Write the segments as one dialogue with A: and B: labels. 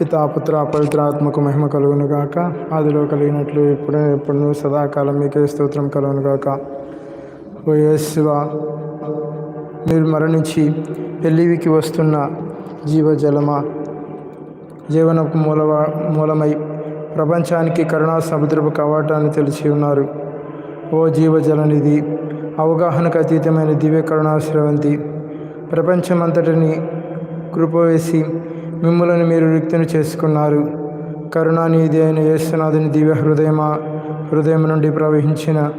A: పితా పుత్ర పవిత్రాత్మకు మహిమ కలుగును గాక. ఆదిలో కలిగినట్లు ఎప్పుడే ఎప్పుడు సదాకాలం మీకే స్తోత్రం కలుగును గాక. ఓ యేసువ మీరు మరణించి పెళ్ళివికి వస్తున్న జీవజలమా? జీవనపు మూలవ మూలమై ప్రపంచానికి కరుణా సముద్రపు కవాటాన్ని తెలిసి ఉన్నారు. ఓ జీవజలనిధి అవగాహనకు అతీతమైన దివ్య కరుణాశ్రవంతి ప్రపంచమంతటిని కృపవేసి మిమ్ములను మీరు రిక్తిని చేసుకున్నారు. కరుణానిధి అయిన యేసునాథుని దివ్య హృదయమా హృదయం నుండి ప్రవహించిన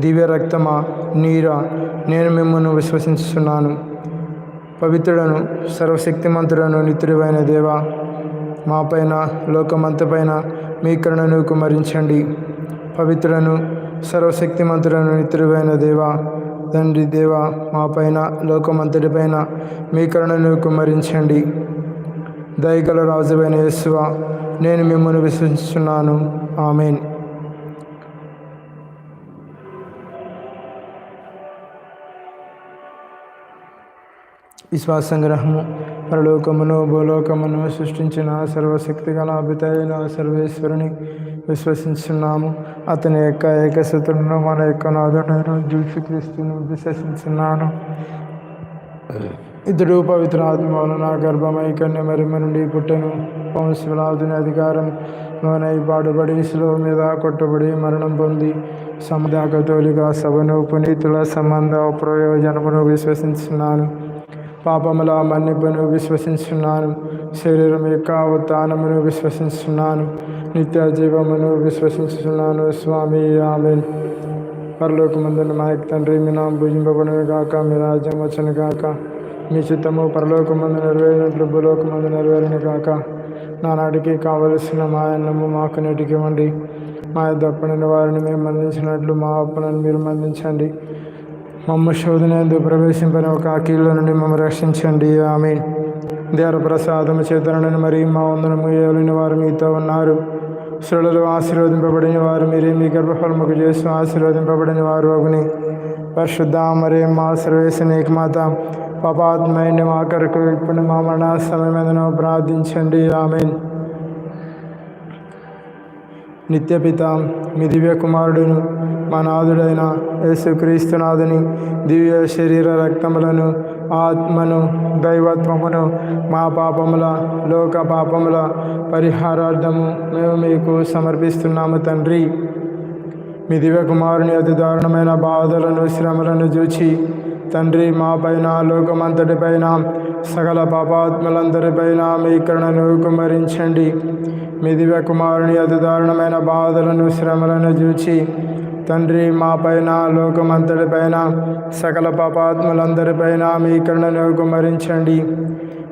A: దివ్య రక్తమా నీరా నేను మిమ్మల్ని విశ్వసిస్తున్నాను పవిత్రుడను సర్వశక్తిమంతుడను నిత్యుడైన దేవా మాపైన లోకమంతపైన మీ కరుణను కుమరించండి పవిత్రులను సర్వశక్తిమంతుడను నిత్యుడైన దేవా తండ్రి దేవా మాపైన లోకమంతటిపైన మీ కరుణను కుమరించండి దయగల రాజువైన యేసువ నేను మిమ్మల్ని విశ్వసిస్తున్నాను ఆమెన్. విశ్వాస సంగ్రహము పరలోకమును భూలోకమును సృష్టించిన సర్వశక్తి గల అభితైన సర్వేశ్వరుని విశ్వసిస్తున్నాము అతని యొక్క ఏకశత్రును మన యొక్క నాదుడైన జీసుక్రీస్తుని విశ్వసిస్తున్నాను ఇతడు పవిత్ర ఆత్మ వలన గర్భమై కన్యమరిమ నుండి పుట్టెను. వంశలాదుని అధికారం లోనై పాడుబడి శిలువ మీద కొట్టబడి మరణం పొంది సముదాకతోలిగా సభను పునీతుల సంబంధ ప్రయోజనమును విశ్వసిస్తున్నాను పాపముల మన్నిపును విశ్వసించున్నాను. శరీరం యొక్క ఉత్థానమును విశ్వసించున్నాను. నిత్య జీవమును విశ్వసించున్నాను. స్వామి ఆమె పరలోకమందున మా యొక్క తండ్రి మీ నామం భుజింపబడును కాక మీ రాజ్యం వచ్చను కాక మీ చిత్తము పరలోకమందు నెరవేరినట్లు భూలోకమందు నెరవేరిన కాక నానాటికి కావలసిన మా అన్నము మాకు నేటికి ఇవ్వండి. మా దప్పనని వారిని మేము మందించినట్లు మా అప్పులను మీరు మందించండి మమ్మ శోధనందు ప్రవేశింపని ఒక ఆకీళ్ళ నుండి మమ్మ రక్షించండి. ఆమె దేవర ప్రసాదము చేతనని మరియు మా వందనము ఏలిన వారు మీతో ఉన్నారు. స్త్రీలలో ఆశీర్వదింపబడిన వారు మీరే మీ గర్భఫలముకు చేస్తూ ఆశీర్వదింపబడిన వారు అగుని. పరిశుద్ధ మరే మా సర్వేశ్వర మాత పాపాత్మైన మా కొరకు ఇప్పుడు మా మరణ సమయమేదనో ప్రార్థించండి. ఆమెన్. నిత్యపిత మీ దివ్య కుమారుడును మా నాథుడైన యేసుక్రీస్తునాథుని దివ్య శరీర రక్తములను ఆత్మను దైవత్వమును మా పాపముల లోక పాపముల పరిహారార్థము మేము మీకు సమర్పిస్తున్నాము తండ్రి. మీ దివ్య కుమారుని అతి దారుణమైన బాధలను శ్రమలను చూచి తండ్రి మా పైన లోకమంతటిపైన సకల పాపాత్మలందరిపైన మీ కరుణను కుమరించండి మీ దివ్య కుమారుని అతి దారుణమైన బాధలను శ్రమలను చూచి తండ్రి మా పైన లోకమంతటిపైన సకల పాపాత్ములందరిపైన మీ కరుణను కుమరించండి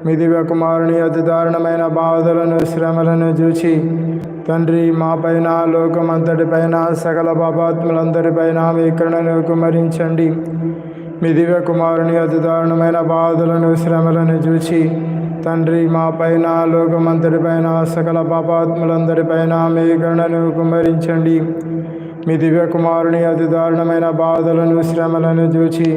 A: మీ దివ్య కుమారుని అతి దారుణమైన బాధలను శ్రమలను చూచి తండ్రి మా పైన లోకమంతటిపైన సకల పాపాత్ములందరిపైన మీ కరుణను కుమరించండి మీ దివ్య కుమారుని అతి దారుణమైన బాధలను శ్రమలను చూచి తండ్రి మా పైన లోకమంతటిపైన సకల పాపాత్ములందరిపైన మీ గణను కుమరించండి మీ దివ్య కుమారుని అతి దారుణమైన బాధలను శ్రమలను చూచి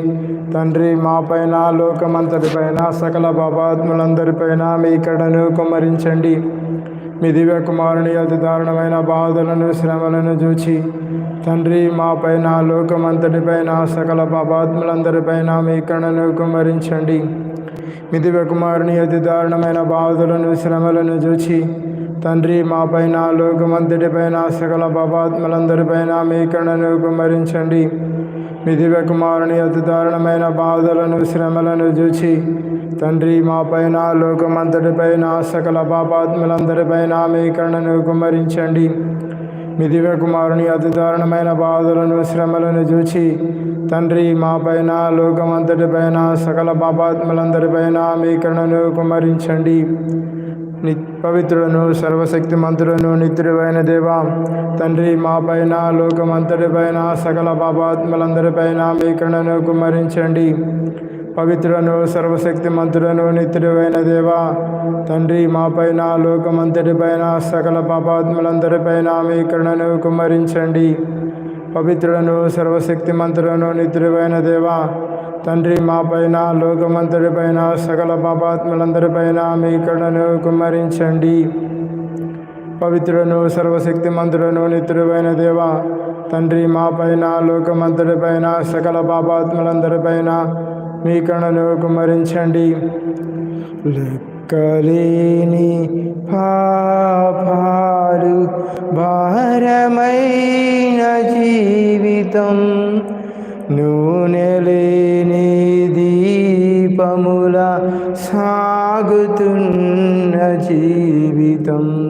A: తండ్రి మా పైన లోకమంతటిపైన సకల పాపాత్ములందరిపైన మీ కడను కుమరించండి మీ దివ్య కుమారుని అతి దారుణమైన బాధలను శ్రమలను చూచి తండ్రి మా పైన లోకమంతటిపైన సకల పాపాత్ములందరిపైన మీ కడను కుమరించండి మీ కుమారుని అతి దారుణమైన బాధలను శ్రమలను చూచి తండ్రి మా పైన లోకమంతటిపైన సకల పాపాత్మలందరిపైన మీ కరుణను కుమరించండి మీ కుమారుని అతి దారుణమైన బాధలను శ్రమలను చూచి తండ్రి మా పైన లోకమంతటిపైన సకల పాపాత్ములందరిపైన మీ కరుణను కుమరించండి మీ కుమారుని అతి దారుణమైన బాధలను శ్రమలను చూచి తండ్రి మా పైన లోకమంతటిపైన సకల పాపాత్మలందరిపైన మీ కరుణను కుమరించండి ని పవిత్రులను సర్వశక్తిమంతులను నిత్యుడైన దేవా తండ్రి మా పైన లోకమంతటిపైన సకల పాపాత్మలందరిపైన మీ కరుణను కుమ్మరించండి. పవిత్రులను సర్వశక్తిమంతుడను నిత్యుడైన దేవా తండ్రి మా పైన లోకమంతటిపైన సకల పాపాత్ములందరిపైన మీ కరుణను కుమ్మరించండి. పవిత్రులను సర్వశక్తిమంతులను నిత్యుడైన దేవా తండ్రి మా పైన లోకమంతటిపైన సకల పాపాత్ములందరిపైన మీ కరుణను కుమ్మరించండి. పవిత్రులను సర్వశక్తిమంతులను నిత్యుడైన దేవా తండ్రి మా పైన లోకమంతటిపైన సకల పాపాత్ములందరిపైన మీ కణలో కుమరించండి లెక్కలేని పాపాలు భారమైన జీవితం. నూనె లేని దీపముల సాగుతున్న జీవితం.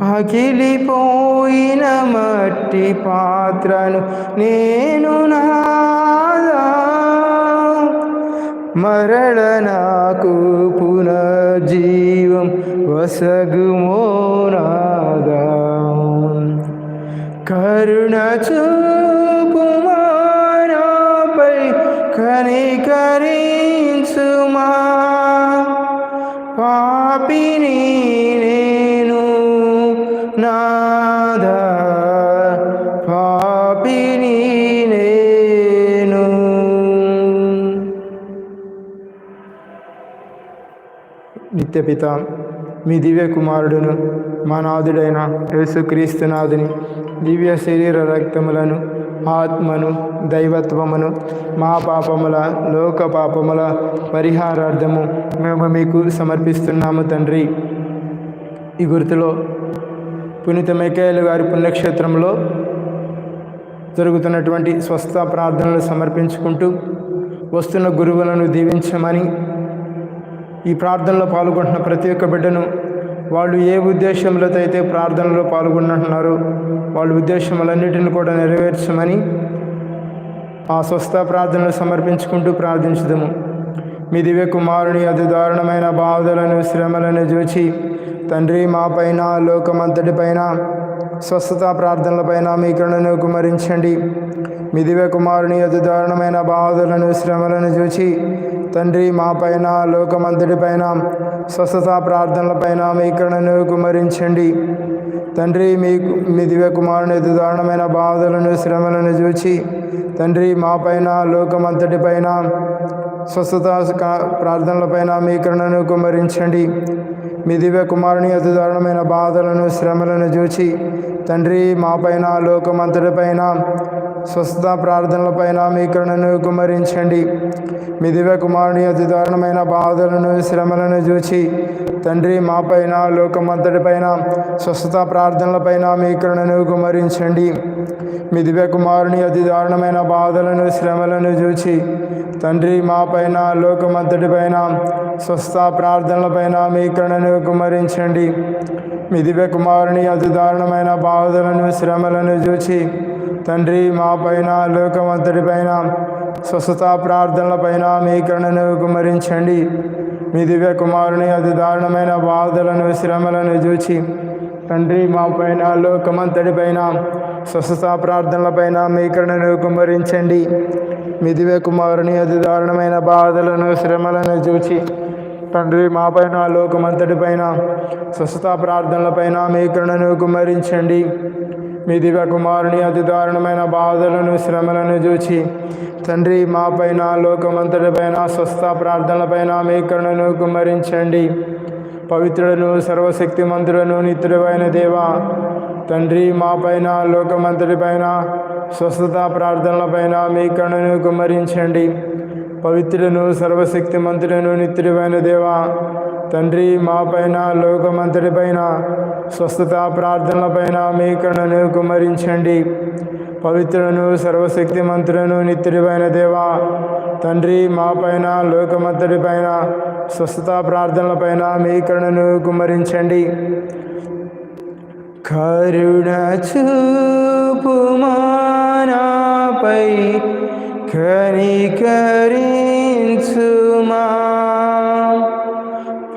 A: పగిలిపోయిన మట్టి పాత్రను నేను నా మరణ నాకు పునర్జీవం వసగుమో నిత్యపిత మీ దివ్య కుమారుడును మా నాథుడైన యేసుక్రీస్తునాథుని దివ్య శరీర రక్తములను ఆత్మను దైవత్వమును మా పాపముల లోక పాపముల పరిహారార్థము మేము మీకు సమర్పిస్తున్నాము తండ్రి. ఈ గుర్తులో పునీత మేకేలు గారి పుణ్యక్షేత్రంలో జరుగుతున్నటువంటి స్వస్థ ప్రార్థనలు సమర్పించుకుంటూ వస్తున్న గురువులను దీవించమని ఈ ప్రార్థనలో పాల్గొంటున్న ప్రతి ఒక్క బిడ్డను వాళ్ళు ఏ ఉద్దేశంలో అయితే ప్రార్థనలో పాల్గొంటున్నారో వాళ్ళ ఉద్దేశములన్నిటిని కూడా నెరవేర్చమని ఆ స్వస్థ ప్రార్థనలు సమర్పించుకుంటూ ప్రార్థించుదాము. మీ దివ్య కుమారుని అతి దారుణమైన బాధలను శ్రమలను చూచి తండ్రి మా పైన లోకమంతటిపైన స్వస్థత ప్రార్థనలపైన మీ కరుణను కుమరించండి. మీ కుమారుని అతి దారుణమైన బాధలను శ్రమలను చూచి తండ్రి మా పైన లోకమంతటిపైన స్వస్థత ప్రార్థనలపైన మీ కరుణను కుమరించండి. తండ్రి మీ మీ కుమారుని అతి దారుణమైన బాధలను శ్రమలను చూచి తండ్రి మా పైన లోకమంతటిపైన స్వస్థత ప్రార్థనలపైన మీ కరుణను కుమరించండి. మీ దివ్య కుమారుని అతి దారుణమైన బాధలను శ్రమలను చూచి తండ్రి మా పైన లోకమంతటిపైన స్వస్థత ప్రార్థనలపైన మీ కరుణను కుమరించండి మీ దివ్య కుమారుని అతి దారుణమైన బాధలను శ్రమలను చూచి తండ్రి మా పైన లోకమంతటిపైన స్వస్థత ప్రార్థనలపైన మీ కరుణను కుమరించండి మీ దివ్య కుమారుని అతి దారుణమైన బాధలను శ్రమలను చూచి తండ్రి మా పైన లోకమంతటిపైన స్వస్థ ప్రార్థనలపైన మీ కరుణను కుమరించండి మీ దివ్య కుమారుని అతి దారుణమైన బాధలను శ్రమలను చూచి తండ్రి మా పైన లోకమంతటిపైన స్వస్థత ప్రార్థనలపైన మీ కరుణను కుమరించండి మీ దివ్య కుమారుని అతి దారుణమైన బాధలను శ్రమలను చూచి తండ్రి మా పైన లోకమంతటిపైన స్వస్థత ప్రార్థనలపైన మీ కరుణను కుమరించండి మీ దివ్య కుమారుని అతి దారుణమైన బాధలను శ్రమలను చూచి తండ్రి మా పైన లోకమంతటిపైన స్వస్థత ప్రార్థనలపైన మీ కరుణను కుమరించండి మీ దివ్య కుమారుని అతి దారుణమైన బాధలను శ్రమలను చూచి తండ్రి మా పైన లోకమంతటిపైన స్వస్థ ప్రార్థనలపైన మీ కరుణను కుమరించండి పవిత్రులను సర్వశక్తిమంతులను నిత్యుడైన దేవా తండ్రి మా పైన లోకమంతటిపైన స్వస్థత ప్రార్థనలపైన మీ కరుణను కుమరించండి పవిత్రులను సర్వశక్తిమంతులను నిత్యుడైన దేవా తండ్రి మా పైన లోకమంతటిపైన స్వస్థత ప్రార్థనలపైన మీ కరుణను కుమరించండి. పవిత్రులను సర్వశక్తి మంత్రులను నిత్యుడిపైన దేవా తండ్రి మా పైన లోకమంతటి పైన స్వస్థత ప్రార్థనలపైన మీ కరుణను కుమరించండి. కరుణ చూపుమానాపై కనికరించుమా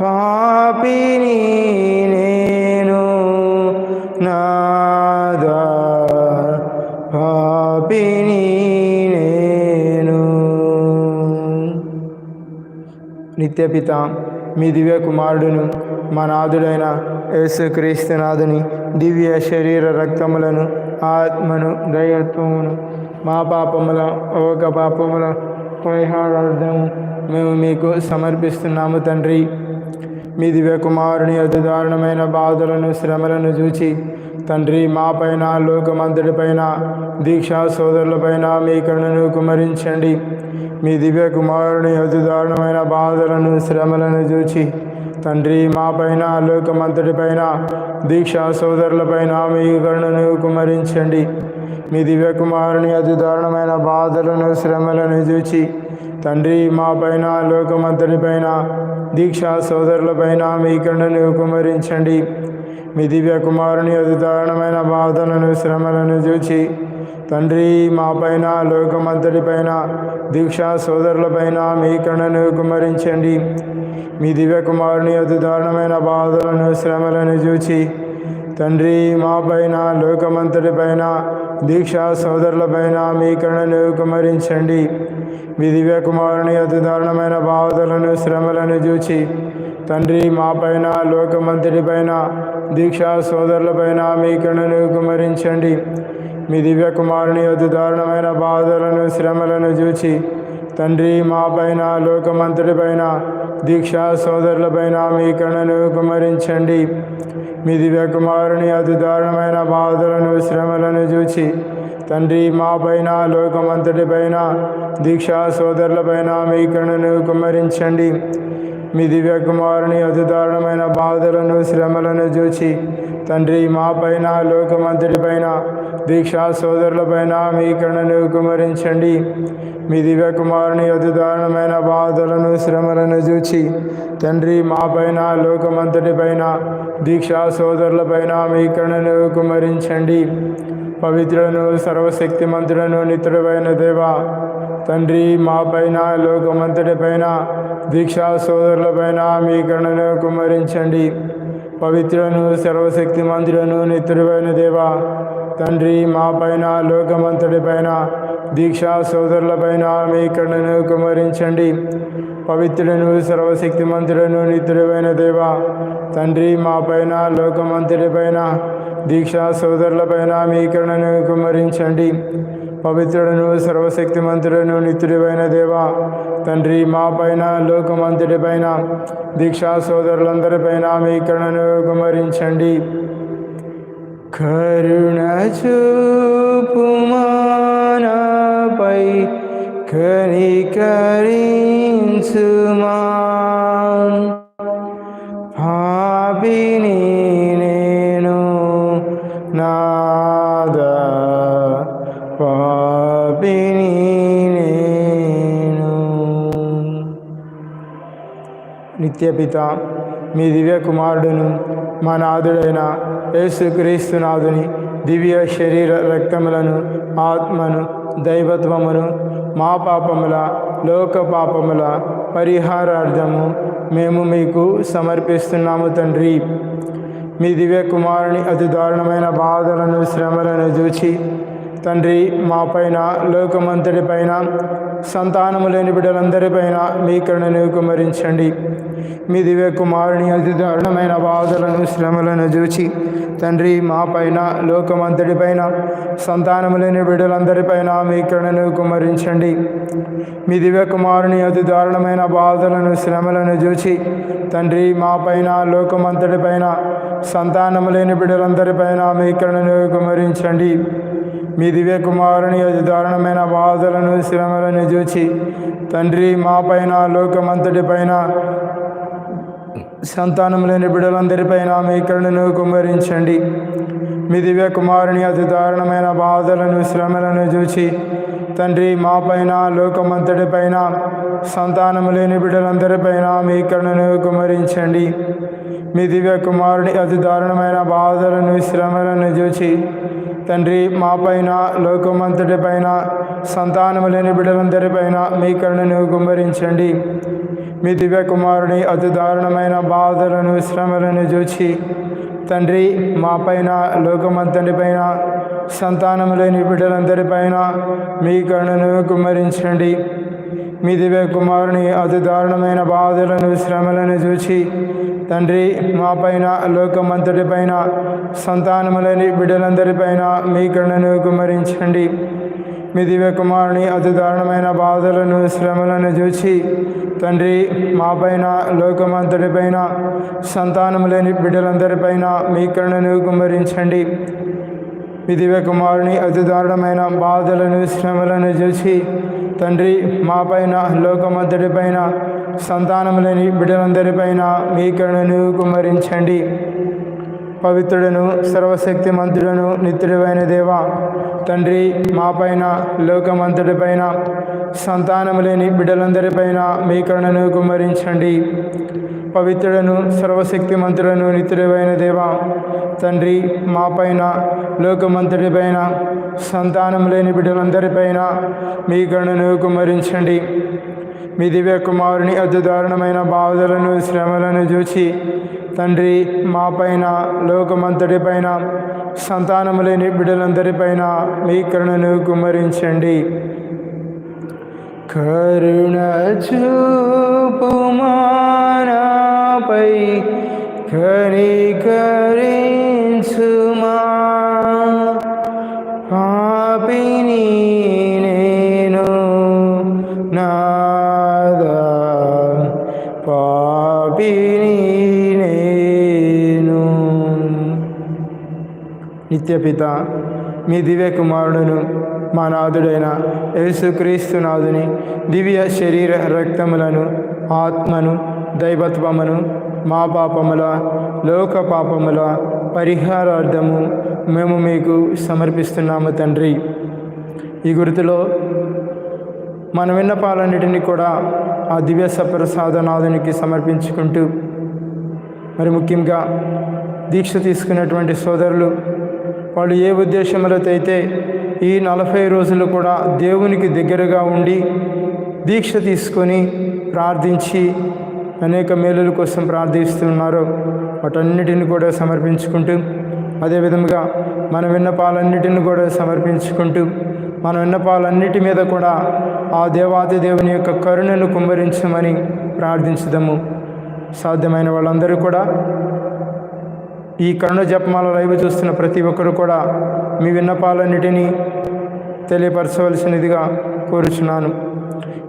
A: పాపిని నేను నాదా. పాపిని నేను. నిత్యపిత మీ దివ్య కుమారుడును మా నాథుడైన యేసుక్రీస్తునాథుని దివ్య శరీర రక్తములను ఆత్మను దయత్వమును మా పాపముల ఒక పాపముల పరిహారార్థము మేము మీకు సమర్పిస్తున్నాము తండ్రి. మీ దివ్య కుమారుని అతి దారుణమైన బాధలను శ్రమలను చూచి తండ్రి మా పైన లోకమంతటిపైన దీక్షా సోదరులపైన మీ కరుణను కుమరించండి. మీ దివ్య కుమారుని అతి దారుణమైన బాధలను శ్రమలను చూచి తండ్రి మా పైన లోకమంతటిపైన దీక్షా సోదరులపైన మీ కరుణను కుమరించండి. మీ దివ్య కుమారుని అతి దారుణమైన బాధలను శ్రమలను చూచి తండ్రి మా పైన లోకమంతటిపైన దీక్షా సోదరులపైన మీ కరుణను కుమరించండి. మీ దివ్య కుమారుని అతి దారుణమైన బాధలను శ్రమలను చూచి తండ్రి మా పైన లోకమంతటిపైన దీక్షా సోదరులపైన మీ కరుణను కుమరించండి. మీ దివ్య కుమారుని అతి దారుణమైన బాధలను శ్రమలను చూచి తండ్రి మా పైన లోకమంతటిపైన దీక్షా సోదరులపైన మీ కరుణను కుమరించండి. మీ దివ్య కుమారుని అతి దారుణమైన బాధలను శ్రమలను చూచి తండ్రి మా పైన లోకమంతటిపైన దీక్షా సోదరులపైన మీ కరుణను కుమరించండి. మీ దివ్య కుమారుని అతి దారుణమైన బాధలను శ్రమలను చూచి తండ్రి మా పైన లోకమంతటిపైన దీక్షా సోదరులపైన మీ కరుణను కుమరించండి. మీ దివ్యకుమారుని అతి దారుణమైన బాధలను శ్రమలను చూచి తండ్రి మా పైన లోకమంతటి పైన దీక్షా సోదరులపైన మీ కరుణను కుమ్మరించండి. మీ దివ్యకుమారుని అతి దారుణమైన బాధలను శ్రమలను చూచి తండ్రి మా పైన లోకమంతటిపైన దీక్షా సోదరులపైన మీ కరుణను కుమరించండి. మీ దివ్య కుమారుని అతి దారుణమైన బాధలను శ్రమలను చూచి తండ్రి మా పైన లోకమంతటిపైన దీక్షా సోదరులపైన మీ కరుణను కుమరించండి. పవిత్రులను సర్వశక్తి మంత్రులను నిత్యుడైన దేవ తండ్రి మా పైన లోకమంతటిపైన దీక్షా సోదరులపైన మీ కరుణను కుమరించండి. పవిత్రులను సర్వశక్తి మంత్రులను నిత్యుడైన దేవా తండ్రి మా పైన లోకమంతటిపైన దీక్షా సోదరులపైన మీ కరుణను కుమరించండి. పవిత్రులను సర్వశక్తి మంత్రులను నిత్యుడైన దేవా తండ్రి మా పైన లోకమంతటిపైన దీక్షా సోదరులపైన మీ కరుణను కుమరించండి. పవిత్రులను సర్వశక్తి మంత్రులను నిత్యుడివైన దేవా తండ్రి మా పైన లోకమంతుడిపైన దీక్షా సోదరులందరిపైన మీ కరుణను కుమరించండి. కరుణ చూపుమానపై కనికరించుమా. పాపిని నేను నాదా. పాపిని నేను నిత్యపిత మీ దివ్య కుమారుడును మా నాథుడైన యేసుక్రీస్తునాథుని దివ్య శరీర రక్తములను ఆత్మను దైవత్వమును మా పాపముల లోక పాపముల పరిహారార్థము మేము మీకు సమర్పిస్తున్నాము తండ్రి. మీ దివ్య కుమారుని అతి దారుణమైన బాధలను శ్రమలను చూచి తండ్రి మా పైన లోకమంతటి పైన సంతానము లేని బిడ్డలందరిపైన మీ కరుణను కుమరించండి మీ దివ్య కుమారుని అతి దారుణమైన బాధలను శ్రమలను చూచి తండ్రి మా పైన లోకమంతటి పైన సంతానము లేని బిడ్డలందరిపైన మీ కరుణను కుమరించండి మీ దివ్య కుమారుని అతి దారుణమైన బాధలను శ్రమలను చూచి తండ్రి మా పైన లోకమంతటి పైన సంతానము లేని బిడ్డలందరిపైన మీ కరుణను కుమరించండి మీ దివ్య కుమారుని అతి దారుణమైన బాధలను శ్రమలను చూచి తండ్రి మా పైన లోకమంతటి పైన సంతానం లేని బిడ్డలందరిపైన మీ కరుణను కుమ్మరించండి. మీ దివ్య కుమారుని అతి దారుణమైన బాధలను శ్రమలను చూచి తండ్రి మా పైన లోకమంతటి పైన సంతానము లేని బిడ్డలందరిపైన మీ కరుణను కుమరించండి మీ దివ్య కుమారుని అతి దారుణమైన బాధలను శ్రమలను చూచి తండ్రి మా పైన లోకమంతటి పైన సంతానము లేని బిడ్డలందరిపైన మీ కరుణను కుమ్మరించండి మీ దివ్య కుమారుని అతి దారుణమైన బాధలను శ్రమలను చూచి తండ్రి మా పైన లోకమంతటి పైన సంతానము లేని బిడ్డలందరిపైన మీ కరుణను కుమ్మరించండి మీ దివ్య కుమారుని అతి దారుణమైన బాధలను శ్రమలను చూచి తండ్రి మా పైన లోకమంతటి పైన సంతానములని బిడ్డలందరిపైన మీ కరుణను కుమరించండి మీ దివ్య కుమారుని అతి దారుణమైన బాధలను శ్రమలను చూచి తండ్రి మా పైన లోకమంతటి పైన సంతానము లేని బిడ్డలందరిపైన మీ కరుణను కుమరించండి మీ దివ్య కుమారుని అతి దారుణమైన బాధలను శ్రమలను చూసి తండ్రి మా పైన లోకమంతటి పైన సంతానం లేని బిడ్డలందరిపైన మీ కరుణను కుమ్మరించండి. పవిత్రుడను సర్వశక్తిమంతుడను నిత్యుడైన దేవ తండ్రి మా పైన లోకమంతటి పైన సంతానం లేని బిడ్డలందరిపైన మీ కరుణను కుమ్మరించండి. పవిత్రుడను సర్వశక్తిమంతుడను నిత్యుడైన దేవ తండ్రి మా పైన లోకమంతటి పైన సంతానం లేని బిడ్డలందరిపైన మీ గణను కుమ్మరించండి. మీ దివ్య కుమారుని అతి దారుణమైన బాధలను శ్రమలను చూచి తండ్రి మా పైన లోకమంతటి పైన సంతానము లేని బిడ్డలందరిపైన మీ కరుణను కుమరించండి కరుణ చూపుమా కనికరించుమా పాపిని నేను నాదా పాపిని నేను. నిత్యపిత మీ దివ్య కుమారుడును మా నాథుడైన యేసుక్రీస్తునాథుని దివ్య శరీర రక్తములను ఆత్మను దైవత్వమును మా పాపముల లోక పాపముల పరిహారార్థము మేము మీకు సమర్పిస్తున్నాము తండ్రి. ఈ గుర్తులో మన విన్నపాలన్నిటినీ కూడా ఆ దివ్య సప్రసాదనాథునికి సమర్పించుకుంటూ మరి ముఖ్యంగా దీక్ష తీసుకున్నటువంటి సోదరులు వాళ్ళు ఏ ఉద్దేశములతో అయితే ఈ నలభై రోజులు కూడా దేవునికి దగ్గరగా ఉండి దీక్ష తీసుకొని ప్రార్థించి అనేక మేలుల కోసం ప్రార్థిస్తున్నారో. వాటన్నిటిని కూడా సమర్పించుకుంటూ అదేవిధంగా మన విన్నపాలన్నిటిని కూడా సమర్పించుకుంటూ మన విన్నపాలన్నిటి మీద కూడా ఆ దేవాతి దేవుని యొక్క కరుణను కుమ్మరించమని ప్రార్థించుదాము. సాధ్యమైన వాళ్ళందరూ కూడా ఈ కరుణ జపమాల లైవ్ చూస్తున్న ప్రతి ఒక్కరు కూడా మీ విన్నపాలన్నిటినీ తెలియపరచవలసినదిగా కోరుచున్నాను.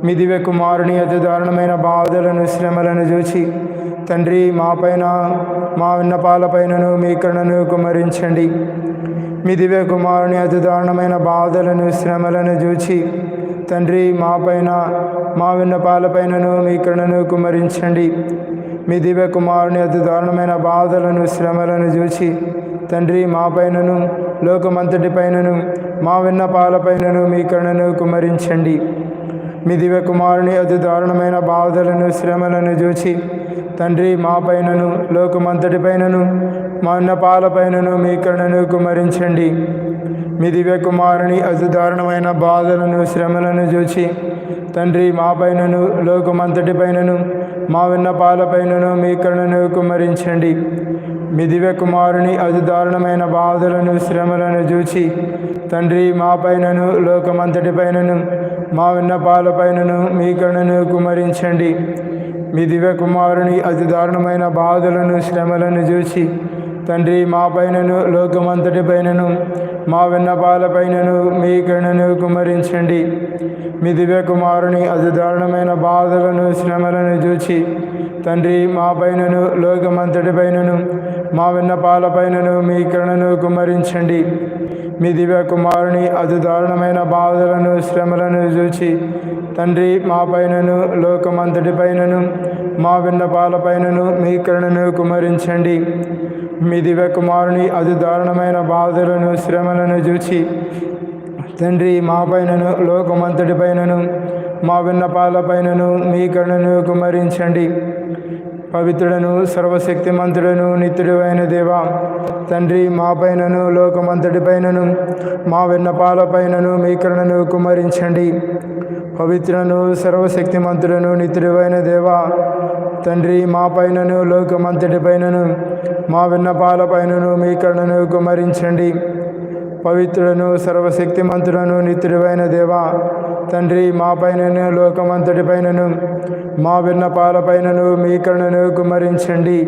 A: మీ దివ్య కుమారుని అతి దారుణమైన బాధలను శ్రమలను చూచి తండ్రి మా పైన మా విన్నపాలపైనను మీ కరుణను కుమరించండి మీ దివ్య కుమారుని అతి దారుణమైన బాధలను శ్రమలను చూచి తండ్రి మా పైన మా విన్నపాలపైనను మీ కరుణను కుమరించండి మీ దివ్య కుమారుని అతి దారుణమైన బాధలను శ్రమలను చూచి తండ్రి మా పైనను లోకమంతటి పైనను మా విన్నపాలపైనను మీ కరుణను కుమరించండి మీ దివ్య కుమారుని అతి దారుణమైన బాధలను శ్రమలను చూచి తండ్రి మా పైనను లోకమంతటి పైనను మా విన్నపాలపైనను మీ కరుణను కుమరించండి. మీ దివ్య కుమారుని అతి దారుణమైన బాధలను శ్రమలను చూచి తండ్రి మా పైనను లోకమంతటి పైనను మా విన్నపాలపైనను మీ కరుణను కుమరించండి. మీ దివ్య కుమారుని అతి దారుణమైన బాధలను శ్రమలను చూచి తండ్రి మా పైనను లోకమంతటి పైనను మా విన్నపాలపైనను మీ కరుణను కుమరించండి. మీ దివ్య కుమారుని అతి దారుణమైన బాధలను శ్రమలను చూసి తండ్రి మా పైనను లోకమంతటి పైనను మా విన్నపాలపైనను మీ కరుణను కుమరించండి. మీ దివ్య కుమారుని అతి దారుణమైన బాధలను శ్రమలను చూచి తండ్రి మా పైనను లోకమంతటి పైనను మా విన్నపాలపైనను మీ కరుణను కుమరించండి. మీ దివ్య కుమారుని అతి దారుణమైన బాధలను శ్రమలను చూచి తండ్రి మా పైనను లోకమంతటి పైనను మా విన్నపాల పైనను మీ కరుణను కుమరించండి. మీ దివ్య కుమారుని అతి దారుణమైన బాధలను శ్రమలను చూచి తండ్రి మా పైనను లోకమంతటి పైనను మా విన్నపాల పైనను మీ కరుణను కుమరించండి. పవిత్రుడను సర్వశక్తిమంతుడను నిత్యుడు అయిన దేవా. తండ్రి మా పైనను లోకమంతటి పైనను మా విన్నపాలపైనను మీ కరుణను కుమరించండి. పవిత్రులను సర్వశక్తిమంతుడను నిత్యుడువైన దేవా. తండ్రి మా పైనను లోకమంతటిపైనను మా విన్నపాలపైనను మీ కరుణను కుమరించండి. పవిత్రులను సర్వశక్తిమంతుడను నిత్యుడువైన దేవా. తండ్రి మా పైనను లోకమంతటి పైనను మా విన్నపాల పైనను మీ కరుణను కుమరించండి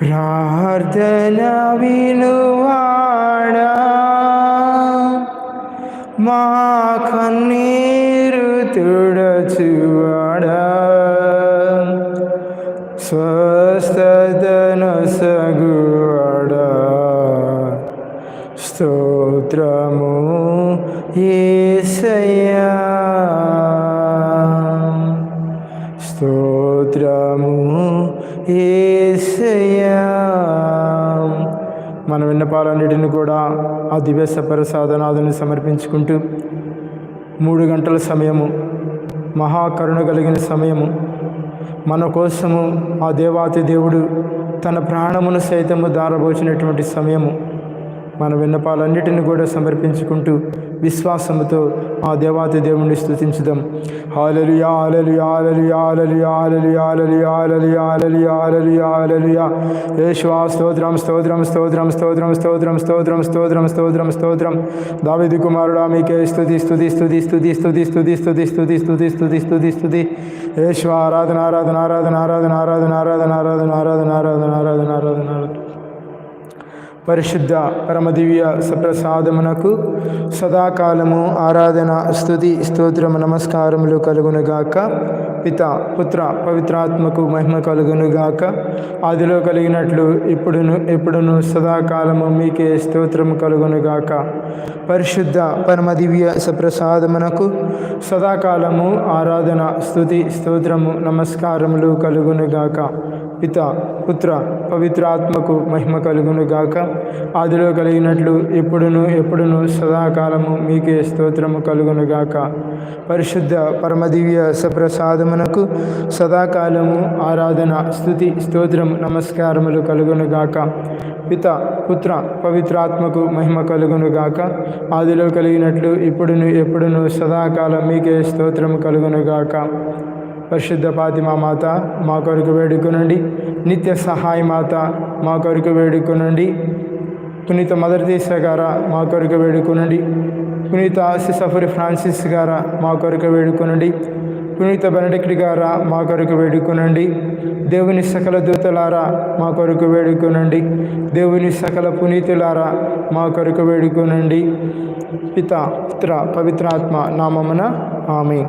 A: ప్రార్థన వినువాడా మా కన్నీరు తుడచువాడా. స్వస్థతను సగువాడా. స్తోత్రము ఏసయ్యా. స్తోత్రము ఏసయ్యా. మన విన్నపాలన్నిటిని కూడా ఆ దివ్యస ప్రసాదనాథుని సమర్పించుకుంటూ మూడు గంటల సమయము మహాకరుణ కలిగిన సమయము మన కోసము ఆ దేవాతి దేవుడు తన ప్రాణమును సైతము దారబోచినటువంటి సమయము మన విన్నపాలన్నిటిని కూడా సమర్పించుకుంటూ విశ్వాసముతో ఆ దేవాతి దేవుణ్ణి స్థుతించుదాం హాలలు ఆలలు ఆలలు ఆలలు ఆలలు ఆలలు ఆలలు ఆలలు ఆలలు ఆలలి యేషువా స్తోత్రం స్తోత్రం స్తోత్రం స్తోత్రం స్తోత్రం స్తోత్రం స్తోత్రం స్తోత్రం స్తోత్రం దావిది కుమారుడా మీకే స్థుతి స్థుతి స్థుతి స్థుతి స్థుతి స్థుతి స్థుతి స్థుతి స్తుతి స్థుతి స్థుతి స్థుతి యేషువా ఆరాధన ఆరాధన ఆరాధన ఆరాధన ఆరాధన ఆరాధన ఆరాధన ఆరాధన ఆరాధన ఆరాధన ఆరాధన ఆరాధన పరిశుద్ధ పరమదివ్య సప్రసాదమునకు సదాకాలము ఆరాధన స్థుతి స్తోత్రము నమస్కారములు కలుగునుగాక. పిత పుత్ర పవిత్రాత్మకు మహిమ కలుగునుగాక. ఆదిలో కలిగినట్లు ఇప్పుడును ఎప్పుడును సదాకాలము మీకే స్తోత్రము కలుగునుగాక. పరిశుద్ధ పరమదివ్య సప్రసాదమునకు సదాకాలము ఆరాధన స్థుతి స్తోత్రము నమస్కారములు కలుగునుగాక. పిత పుత్ర పవిత్రాత్మకు మహిమ కలుగును గాక ఆదిలో కలిగినట్లు ఎప్పుడును ఎప్పుడును సదాకాలము మీకే స్తోత్రము కలుగునుగాక. పరిశుద్ధ పరమదివ్య సప్రసాదమునకు సదాకాలము ఆరాధన స్థుతి స్తోత్రం నమస్కారములు కలుగునుగాక. పిత పుత్ర పవిత్రాత్మకు మహిమ కలుగును గాక ఆదిలో కలిగినట్లు ఇప్పుడును ఎప్పుడును సదాకాలం మీకే స్తోత్రము కలుగునుగాక. పరిశుద్ధ పాతిమా మాత మా కొరకు వేడుకొనండి. నిత్య సహాయ మాత మా కొరకు వేడుకొనండి. పునీత మదర్ దేశ గారా మా కొరకు వేడుకొనండి. పునీత సిసఫరి ఫ్రాన్సిస్ గారా మా కొరకు వేడుకొనండి. పునీత బెనడిక్ట్ గారా మా కొరకు వేడుకొనండి. దేవుని సకల దూతలారా మా కొరకు వేడుకొనండి. దేవుని సకల పునీతులారా మా కొరకు వేడుకొనండి. పిత పుత్ర పవిత్రాత్మ నామమున ఆమె